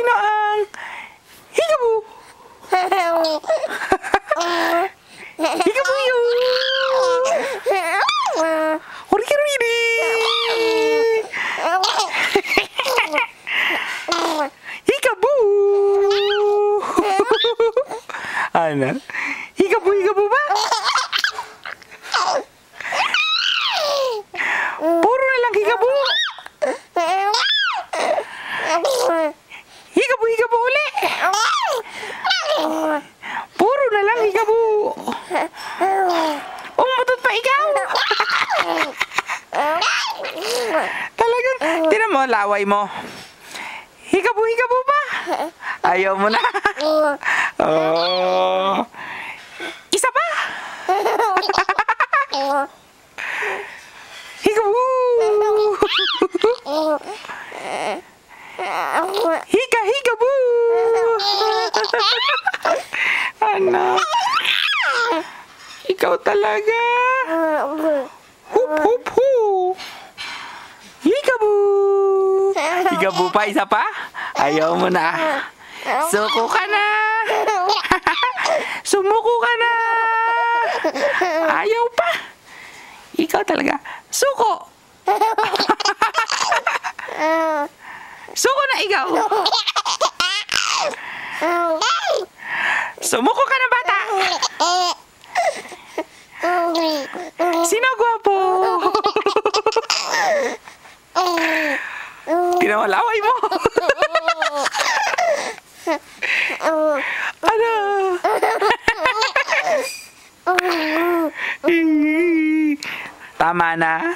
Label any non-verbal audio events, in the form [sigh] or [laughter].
Sino ang Hikabu? Hikabu yun! Horikirini! Hikabu! ano? Hikabu, hikabu ba? Puro na lang hikabu! Hikabu, hikabu uli! Puro na lang hikabu! Umutot pa ikaw! Talagang, tinan mo, laway mo. Hikabu, hikabu pa! Ayaw mo na. Oh. Isa pa! [laughs] Hikabu! Higa, hikabu! Anak, ikaw talaga. Hup, hup, hup. Hikabu! Hikabu pa, isa pa? Ayaw mo na. Suko ka na. Sumuko ka na. Ayaw pa. Ikaw talaga. Suko. Suko na ikaw. Sumuko ka na bata. Sino gwapo? Pinawalaway mo. ano? [laughs] Tama na.